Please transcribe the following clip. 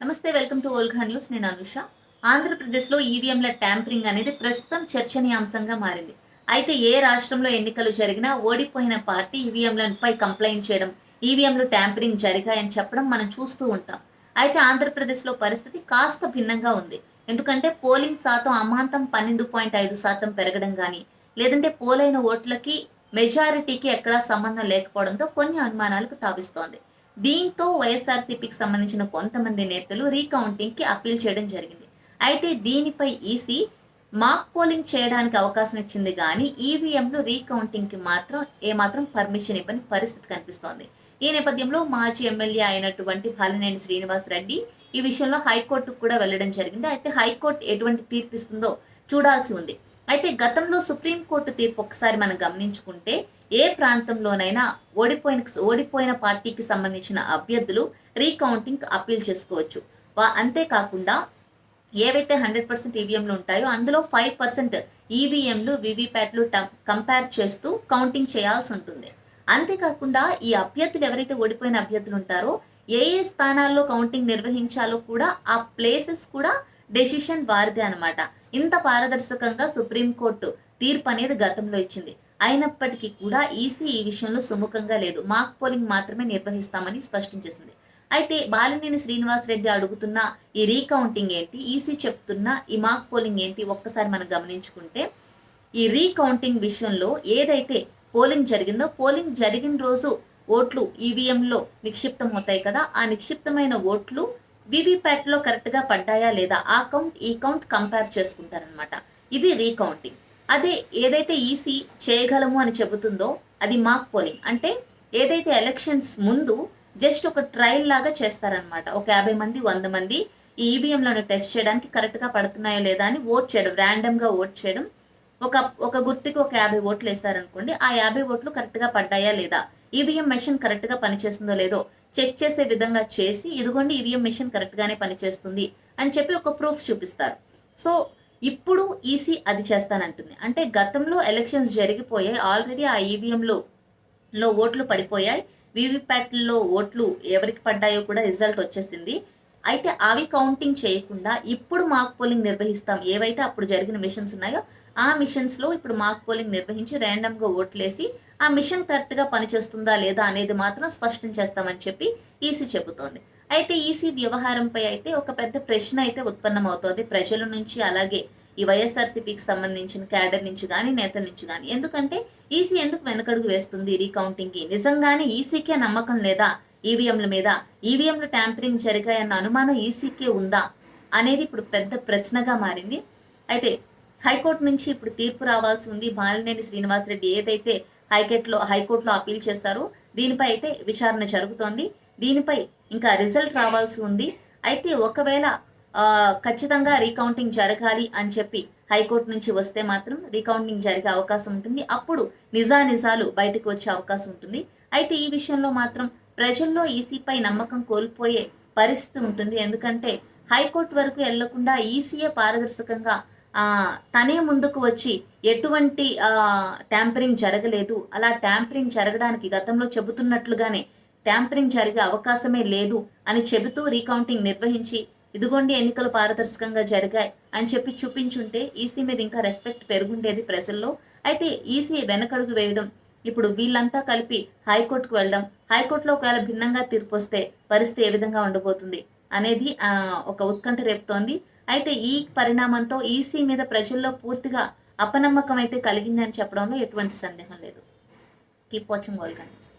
నమస్తే welcome to ఓల్ఘా news. నేను అనుష. ఆంధ్రప్రదేశ్లో ఈవీఎంల ట్యాంపరింగ్ అనేది ప్రస్తుతం చర్చనీయాంశంగా మారింది. అయితే ఏ రాష్ట్రంలో ఎన్నికలు జరిగినా ఓడిపోయిన పార్టీ ఈవీఎంలపై కంప్లైంట్ చేయడం ఈవీఎంలు ట్యాంపరింగ్ జరిగాయని చెప్పడం మనం చూస్తూ ఉంటాం. అయితే ఆంధ్రప్రదేశ్లో పరిస్థితి కాస్త భిన్నంగా ఉంది. ఎందుకంటే పోలింగ్ శాతం అమాంతం పన్నెండు పాయింట్ ఐదు శాతం పెరగడం కానీ లేదంటే పోలైన ఓట్లకి మెజారిటీకి ఎక్కడా సంబంధం లేకపోవడంతో కొన్ని అనుమానాలకు తావిస్తోంది. దీంతో వైఎస్ఆర్సీపీకి సంబంధించిన కొంతమంది నేతలు రీకౌంటింగ్కి అప్పీల్ చేయడం జరిగింది. అయితే దీనిపై ఈసీ మాక్ పోలింగ్ చేయడానికి అవకాశం ఇచ్చింది కానీ ఈవీఎంలు రీకౌంటింగ్కి మాత్రం ఏమాత్రం పర్మిషన్ ఇవ్వని పరిస్థితి కనిపిస్తోంది. ఈ నేపథ్యంలో మాజీ ఎమ్మెల్యే అయినటువంటి బాలినేని శ్రీనివాస్ రెడ్డి ఈ విషయంలో హైకోర్టుకు కూడా వెళ్ళడం జరిగింది. అయితే హైకోర్టు ఎటువంటి తీర్పు ఇస్తుందో చూడాల్సి ఉంది. అయితే గతంలో సుప్రీంకోర్టు తీర్పు ఒకసారి మనం గమనించుకుంటే ఏ ప్రాంతంలోనైనా ఓడిపోయిన ఓడిపోయిన పార్టీకి సంబంధించిన అభ్యర్థులు రీకౌంటింగ్ అప్పీల్ చేసుకోవచ్చు. అంతేకాకుండా ఏవైతే హండ్రెడ్ పర్సెంట్ ఈవీఎంలు ఉంటాయో అందులో ఫైవ్ పర్సెంట్ ఈవీఎంలు వివిప్యాట్లు కంపేర్ చేస్తూ కౌంటింగ్ చేయాల్సి ఉంటుంది. అంతేకాకుండా ఈ అభ్యర్థులు ఎవరైతే ఓడిపోయిన అభ్యర్థులు ఉంటారో ఏ ఏ స్థానాల్లో కౌంటింగ్ నిర్వహించాలో కూడా ఆ ప్లేసెస్ కూడా డెసిషన్ వారిదే అనమాట ఇంత పారదర్శకంగా సుప్రీంకోర్టు తీర్పు అనేది గతంలో ఇచ్చింది. అయినప్పటికీ కూడా ఈసీ ఈ విషయంలో సుముఖంగా లేదు. మాక్ పోలింగ్ మాత్రమే నిర్వహిస్తామని స్పష్టం చేసింది. అయితే బాలినేని శ్రీనివాస్ రెడ్డి అడుగుతున్న ఈ రీకౌంటింగ్ ఏంటి? ఈసీ చెప్తున్న ఈ మాక్ పోలింగ్ ఏంటి? ఒక్కసారి మనం గమనించుకుంటే ఈ రీకౌంటింగ్ విషయంలో ఏదైతే పోలింగ్ జరిగిందో పోలింగ్ జరిగిన రోజు ఓట్లు ఈవీఎంలో నిక్షిప్తం అవుతాయి కదా ఆ నిక్షిప్తమైన ఓట్లు వివిప్యాట్లో కరెక్ట్గా పడ్డాయా లేదా? ఆ కౌంట్ ఈ కౌంట్ కంపేర్ చేసుకుంటారనమాట ఇది రీకౌంటింగ్. అదే ఏదైతే ఈసీ చేయగలము అని చెబుతుందో అది మాక్ పోలింగ్. అంటే ఏదైతే ఎలక్షన్స్ ముందు జస్ట్ ఒక ట్రయల్ లాగా చేస్తారనమాట ఒక యాభై మంది వంద మంది ఈ ఈవీఎంలను టెస్ట్ చేయడానికి కరెక్ట్గా పడుతున్నాయో పడుతున్నాయా లేదా అని ఓట్ చేయడం ర్యాండమ్గా ఓట్ చేయడం. ఒక ఒక గుర్తుకి ఒక యాభై ఓట్లు వేస్తారనుకోండి ఆ యాభై ఓట్లు కరెక్ట్గా పడ్డాయా లేదా? ఈవీఎం మెషిన్ కరెక్ట్గా పనిచేస్తుందో లేదో చెక్ చేసే విధంగా చేసి ఇదిగోండి ఈవీఎం మెషిన్ కరెక్ట్గానే పనిచేస్తుంది అని చెప్పి ఒక ప్రూఫ్ చూపిస్తారు. సో ఇప్పుడు ఈసీ అది చేస్తానంటుంది. అంటే గతంలో ఎలక్షన్స్ జరిగిపోయాయి. ఆల్రెడీ ఆ ఈవీఎంలో లో ఓట్లు పడిపోయాయి. వీవీప్యాట్లో ఓట్లు ఎవరికి పడ్డాయో కూడా రిజల్ట్ వచ్చేసింది. అయితే అవి కౌంటింగ్ చేయకుండా ఇప్పుడు మాక్ పోలింగ్ నిర్వహిస్తాం. ఏవైతే అప్పుడు జరిగిన మిషన్స్ ఉన్నాయో ఆ మిషన్స్లో ఇప్పుడు మాక్ పోలింగ్ నిర్వహించి ర్యాండమ్గా ఓట్లేసి ఆ మిషన్ కరెక్ట్గా పనిచేస్తుందా లేదా అనేది మాత్రం స్పష్టం చేస్తామని చెప్పి ఈసీ చెబుతోంది. అయితే ఈసీ వ్యవహారంపై అయితే ఒక పెద్ద ప్రశ్న అయితే ఉత్పన్నమవుతోంది. ప్రజల నుంచి అలాగే ఈ వైఎస్ఆర్సీపీకి సంబంధించిన క్యాడర్ నుంచి కానీ నేతల నుంచి కానీ ఎందుకంటే ఈసీ ఎందుకు వెనకడుగు వేస్తుంది రీకౌంటింగ్కి? నిజంగానే ఈసీకే నమ్మకం లేదా? ఈవీఎంల మీద ఈవీఎంలు ట్యాంపరింగ్ జరిగాయన్న అనుమానం ఈసీకే ఉందా? అనేది ఇప్పుడు పెద్ద ప్రశ్నగా మారింది. అయితే హైకోర్టు నుంచి ఇప్పుడు తీర్పు రావాల్సి ఉంది. బాలినేని శ్రీనివాసరెడ్డి ఏదైతే హైకోర్టులో హైకోర్టులో అప్పీల్ చేశారో దీనిపై అయితే విచారణ జరుగుతోంది. దీనిపై ఇంకా రిజల్ట్ రావాల్సి ఉంది. అయితే ఒకవేళ ఖచ్చితంగా రీకౌంటింగ్ జరగాలి అని చెప్పి హైకోర్టు నుంచి వస్తే మాత్రం రీకౌంటింగ్ జరిగే అవకాశం ఉంటుంది. అప్పుడు నిజా నిజాలు బయటకు వచ్చే అవకాశం ఉంటుంది. అయితే ఈ విషయంలో మాత్రం ప్రజల్లో ఈసీపై నమ్మకం కోల్పోయే పరిస్థితి ఉంటుంది. ఎందుకంటే హైకోర్టు వరకు వెళ్ళకుండా ఈసీఏ పారదర్శకంగా తనే ముందుకు వచ్చి ఎటువంటి ట్యాంపరింగ్ జరగలేదు. అలా ట్యాంపరింగ్ జరగడానికి గతంలో చెబుతున్నట్లుగానే ట్యాంపరింగ్ జరిగే అవకాశమే లేదు అని చెబుతూ రీకౌంటింగ్ నిర్వహించి ఇదిగోండి ఎన్నికలు పారదర్శకంగా జరిగాయి అని చెప్పి చూపించుంటే ఈసీ మీద ఇంకా రెస్పెక్ట్ పెరుగుండేది ప్రజల్లో. అయితే ఈసీ వెనకడుగు వేయడం ఇప్పుడు వీళ్ళంతా కలిపి హైకోర్టుకు వెళ్ళడం హైకోర్టులో ఒకవేళ భిన్నంగా తీర్పు వస్తే పరిస్థితి ఏ విధంగా ఉండబోతుంది అనేది ఒక ఉత్కంఠ రేపుతోంది. అయితే ఈ పరిణామంతో ఈసీ మీద ప్రజల్లో పూర్తిగా అపనమ్మకం అయితే కలిగిందని చెప్పడంలో ఎటువంటి సందేహం లేదు. Keep watching world news